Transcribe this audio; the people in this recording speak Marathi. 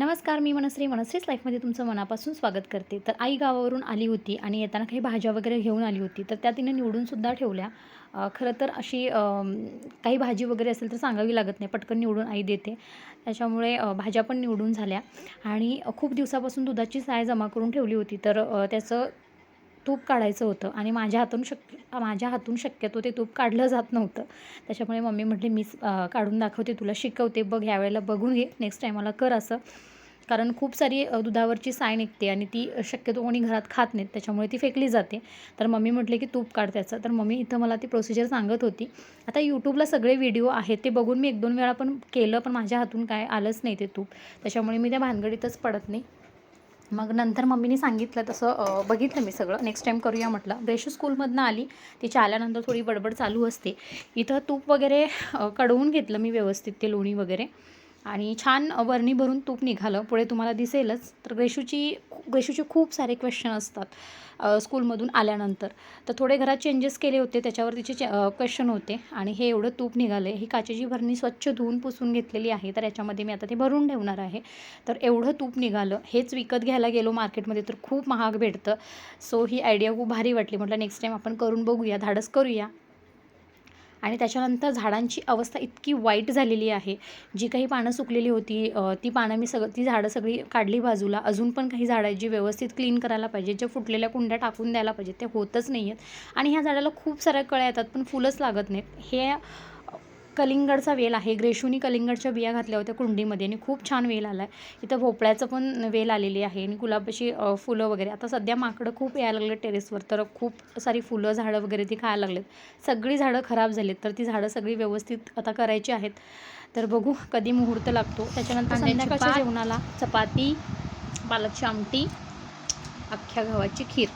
नमस्कार मी मनश्री. मनश्रीच लाईफमध्ये तुमचं मनापासून स्वागत करते. तर आई गावावरून आली होती आणि येताना काही भाज्या वगैरे घेऊन आली होती. तर त्या तिने निवडूनसुद्धा ठेवल्या. खरं तर अशी काही भाजी वगैरे असेल तर सांगावी लागत नाही. पटकन निवडून आई देते. त्याच्यामुळे भाज्या पण निवडून झाल्या. आणि खूप दिवसापासून दुधाची साय जमा करून ठेवली होती. तर त्याचं तूप काढायचं होतं आणि माझ्या हातून शक्य माझ्या हातून शक्यतो ते तूप काढलं जात नव्हतं. त्याच्यामुळे मम्मी म्हटली मीच काढून दाखवते तुला शिकवते बघ यावेळेला बघून घे नेक्स्ट टायमाला कर असं. कारण खूप सारी दुधावरची साय निघते आणि ती शक्यतो कोणी घरात खात नाहीत त्याच्यामुळे ती फेकली जाते. तर मम्मी म्हटले की तूप काढ त्याचं. तर मम्मी इथं मला ती प्रोसिजर सांगत होती. आता यूट्यूबला सगळे व्हिडिओ आहेत ते बघून मी एक दोन वेळा पण केलं पण माझ्या हातून काय आलंच नाही ते तूप. त्याच्यामुळे मी त्या भानगडीतच पडत नाही. मग नंतर मम्मीने सांगितलं तसं बघितलं मी सगळं. नेक्स्ट टाईम करूया म्हटलं. ब्रेश स्कूलमधनं आली. तिच्या आल्यानंतर थोडी बडबड चालू असते. इथं तूप वगैरे कडवून घेतलं मी व्यवस्थित ते लोणी वगैरे. आणि छान वरणी भरून तूप निघालं. पुढे तुम्हाला दिसेलच. तर ग्रेशूची ग्रेशूचे खूप सारे क्वेश्चन असतात स्कूलमधून आल्यानंतर. तर थोडे घरात चेंजेस केले होते त्याच्यावर तिचे क्वेश्चन होते. आणि हे एवढं तूप निघालं ही काचेची भरणी स्वच्छ धुवून पुसून घेतलेली आहे. तर याच्यामध्ये मी आता ते भरून ठेवणार आहे. तर एवढं तूप निघालं. हेच विकत घ्यायला गेलो मार्केटमध्ये तर खूप महाग भेटतं. सो ही आयडिया खूप भारी वाटली. म्हटलं नेक्स्ट टाईम आपण करून बघूया. धाडस करूया. आणि त्याच्यानंतर झाडांची अवस्था इतकी वाईट झालेली आहे. जी काही पानं सुकलेली होती ती पानं मी सगळं ती झाडं सगळी काढली बाजूला. अजून पण काही झाडं आहेत जी व्यवस्थित क्लीन करायला पाहिजे ज्या फुटलेल्या कुंड्या टाकून द्यायला पाहिजे ते होतच नाही आहेत आणि ह्या झाडाला खूप साऱ्या कळ्या येतात पण फुलंच लागत नाहीत. हे कलिंगडचा वेल आहे. ग्रेशूनी कलिंगडच्या बिया घातल्या होत्या कुंडीमध्ये आणि खूप छान वेल आला आहे इथं भोपळ्याचं पण वेल आलेली आहे आणि गुलाबाची फुलं वगैरे. आता सध्या माकडं खूप यायला लागले टेरेसवर तर खूप सारी फुलं झाडं वगैरे ती खायला लागलेत. सगळी झाडं खराब झालीत तर ती झाडं सगळी व्यवस्थित आता करायची आहेत. तर बघू कधी मुहूर्त लागतो. त्याच्यानंतर संध्याकाळच्या. जेवणाला चपाती पालकची आमटी अख्ख्या गव्हाची खीर.